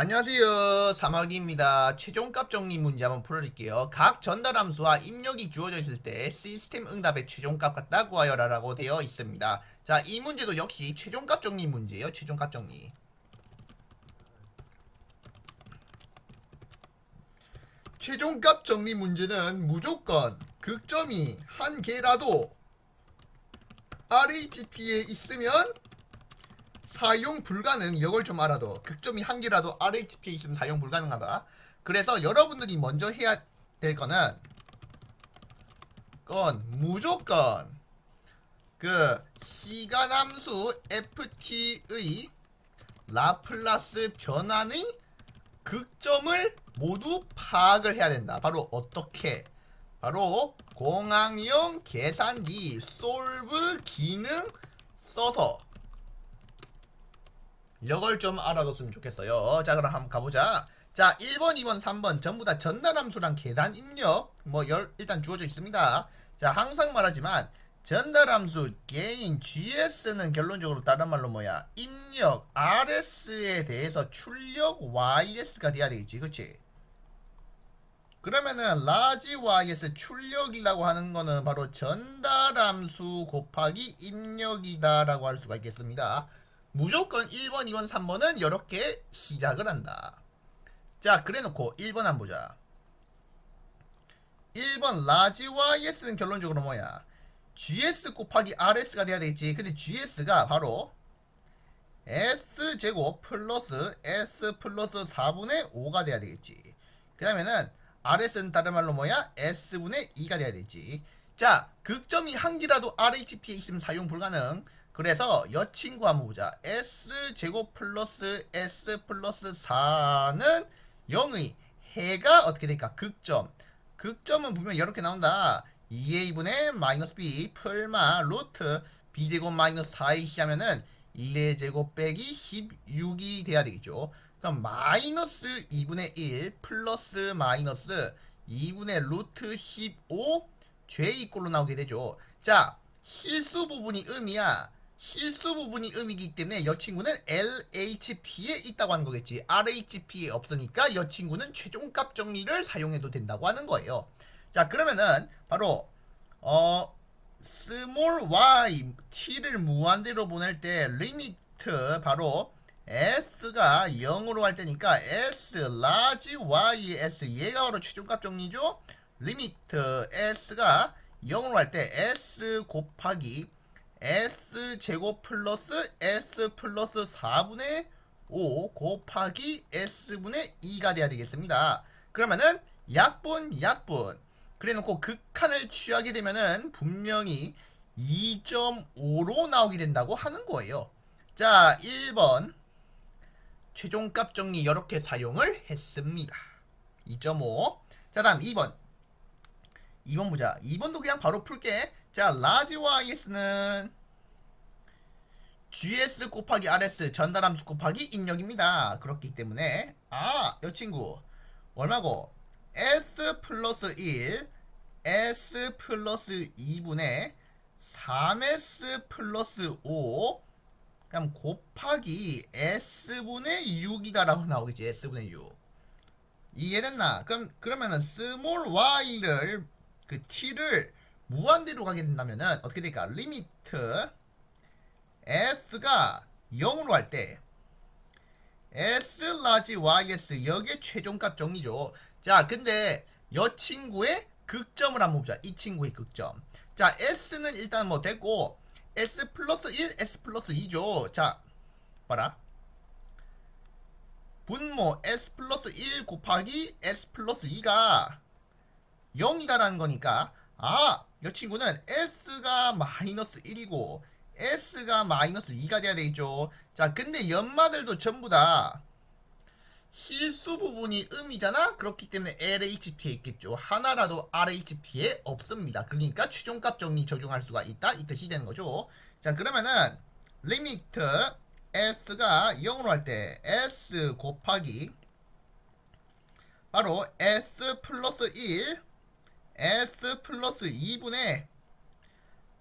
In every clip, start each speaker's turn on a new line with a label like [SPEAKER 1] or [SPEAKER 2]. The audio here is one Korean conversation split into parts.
[SPEAKER 1] 안녕하세요. 사막입니다. 최종값 정리 문제 한번 풀어드릴게요. 각 전달함수와 입력이 주어져 있을 때 시스템 응답의 최종값 같다 구하여라 라고 되어 있습니다. 자, 이 문제도 역시 최종값 정리 문제예요. 최종값 정리. 최종값 정리 문제는 무조건 극점이 한 개라도 RHP에 있으면 사용 불가능 이걸 좀 알아도 극점이 한 개라도 RHP에 있으면 사용 불가능하다. 그래서 여러분들이 먼저 해야 될 거는 건 무조건 그 시간 함수 ft의 라플라스 변환의 극점을 모두 파악을 해야 된다. 바로 어떻게? 바로 공항용 계산기 솔브 기능 써서 이걸 좀 알아뒀으면 좋겠어요. 자, 그럼 한번 가보자. 자, 1번, 2번, 3번 전부 다 전달함수랑 계단 입력 뭐 열, 일단 주어져 있습니다. 자, 항상 말하지만 전달함수 개인 GS는 결론적으로 다른 말로 뭐야? 입력 RS에 대해서 출력 YS가 돼야 되겠지. 그치? 그러면은 라지 YS 출력이라고 하는 거는 바로 전달함수 곱하기 입력이다라고 할 수가 있겠습니다. 무조건 1번, 2번, 3번은 이렇게 시작을 한다. 자, 그래 놓고 1번 한번 보자. 1번 라지 YS는 결론적으로 뭐야? GS 곱하기 RS가 돼야 되겠지. 근데 GS가 바로 S제곱 플러스 S 플러스 4분의 5가 돼야 되겠지. 그 다음에는 RS는 다른 말로 뭐야? S분의 2가 돼야 되지. 자, 극점이 한 개라도 RHP에 있으면 사용 불가능. 그래서 여 친구 한번 보자. S 제곱 플러스 S 플러스 4는 0의 해가 어떻게 될까? 극점. 극점은 보면 이렇게 나온다. 2a분의 마이너스 b 풀마 루트 b제곱 마이너스 4ac 하면은 1의 제곱 빼기 16이 돼야 되겠죠. 그럼 마이너스 2분의 1 플러스 마이너스 2분의 루트 15 j2꼴로 나오게 되죠. 자, 실수 부분이 음이야. 실수 부분이 음이기 때문에 여 친구는 LHP에 있다고 하는 거겠지. RHP에 없으니까 여 친구는 최종값 정리를 사용해도 된다고 하는 거예요. 자, 그러면은 바로 어 스몰 y t를 무한대로 보낼 때 리미트 바로 s가 0으로 할 때니까 s 라지 y s 얘가 바로 최종값 정리죠. 리미트 s가 0으로 할 때 s 곱하기 s 제곱 플러스 s 플러스 4분의 5 곱하기 s분의 2가 돼야 되겠습니다. 그러면은 약분 약분 그래놓고 극한을 취하게 되면은 분명히 2.5로 나오게 된다고 하는 거예요. 자, 1번 최종값 정리 이렇게 사용을 했습니다. 2.5. 자, 다음 2번. 2번 보자. 2번도 그냥 바로 풀게. 자, 라지 YS는 GS 곱하기 RS 전달함수 곱하기 입력입니다. 그렇기 때문에 아, 여 친구 얼마고? S 플러스 1 S 플러스 2분의 3S 플러스 5 그럼 곱하기 S분의 6이다라고 나오겠지 S분의 6 이해됐나? 그럼 그러면은 스몰 y를 그 t를 무한대로 가게 된다면은 어떻게 될까? 리미트 s가 0으로 할 때 s 라지 ys 여기에 최종값 정리죠. 자, 근데 여 친구의 극점을 한번 보자. 이 친구의 극점. 자, s는 일단 뭐 됐고 s 플러스 1, s 플러스 2죠. 자, 봐라. 분모 s 플러스 1 곱하기 s 플러스 2가 0이다라는 거니까 아, 이 친구는 s가 마이너스 1이고 s가 마이너스 2가 돼야 되겠죠. 자, 근데 연마들도 전부 다 실수 부분이 음이잖아? 그렇기 때문에 LHP에 있겠죠. 하나라도 RHP에 없습니다. 그러니까 최종값 정리 적용할 수가 있다. 이 뜻이 되는 거죠. 자, 그러면은 리미트 s가 0으로 할 때 s 곱하기 바로 s 플러스 1 s 플러스 2분의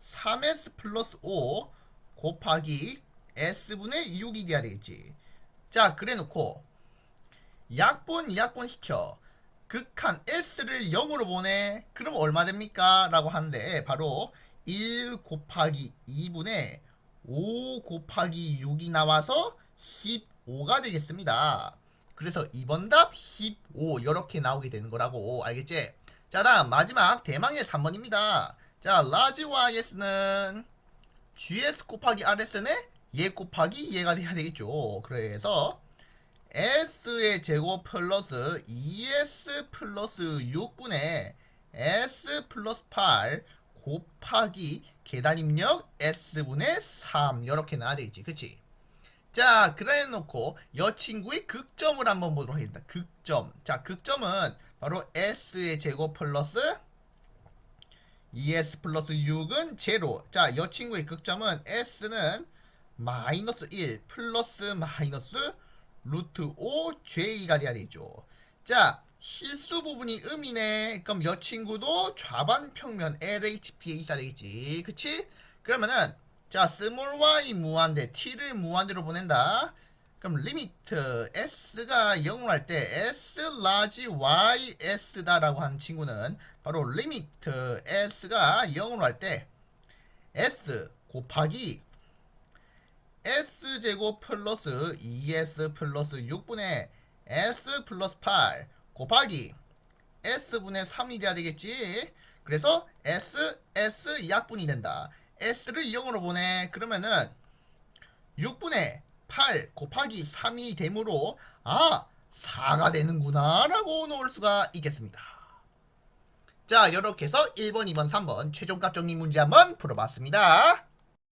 [SPEAKER 1] 3s 플러스 5 곱하기 s분의 6이 돼야 되겠지. 자, 그래 놓고 약분 약분 시켜 극한 s를 0으로 보내 그럼 얼마 됩니까? 라고 하는데 바로 1 곱하기 2분의 5 곱하기 6이 나와서 15가 되겠습니다. 그래서 2번 답 15 이렇게 나오게 되는 거라고 알겠지? 자 다음 마지막 대망의 3번입니다. 자 라지 YS는 GS 곱하기 RS는 얘 곱하기 얘가 돼야 되겠죠. 그래서 S의 제곱 플러스 2S 플러스 6분의 S 플러스 8 곱하기 계단 입력 S분의 3 이렇게 나와야 되겠지. 그치? 자, 그래 놓고 여친구의 극점을 한번 보도록 하겠습니다. 극점. 자, 극점은 바로 S의 제곱 플러스 2S 플러스 6은 제로. 자, 여 친구의 극점은 S는 마이너스 1 플러스 마이너스 루트 5 J가 돼야 되죠. 자, 실수 부분이 음이네. 그럼 여 친구도 좌반 평면 LHP에 있어야 되겠지. 그치? 그러면은 자, 스몰 y 무한대 t를 무한대로 보낸다. 그럼 리미트 s가 0으로 할 때 s 라지 y s다라고 하는 친구는 바로 리미트 s가 0으로 할 때 s 곱하기 s제곱 플러스 2s 플러스 6분의 s 플러스 8 곱하기 s분의 3이 돼야 되겠지? 그래서 s s 약분이 된다. S를 0으로 보내. 그러면은 6분의 8 곱하기 3이 되므로 아 4가 되는구나 라고 놓을 수가 있겠습니다. 자 이렇게 해서 1번 2번 3번 최종 값 정리 문제 한번 풀어봤습니다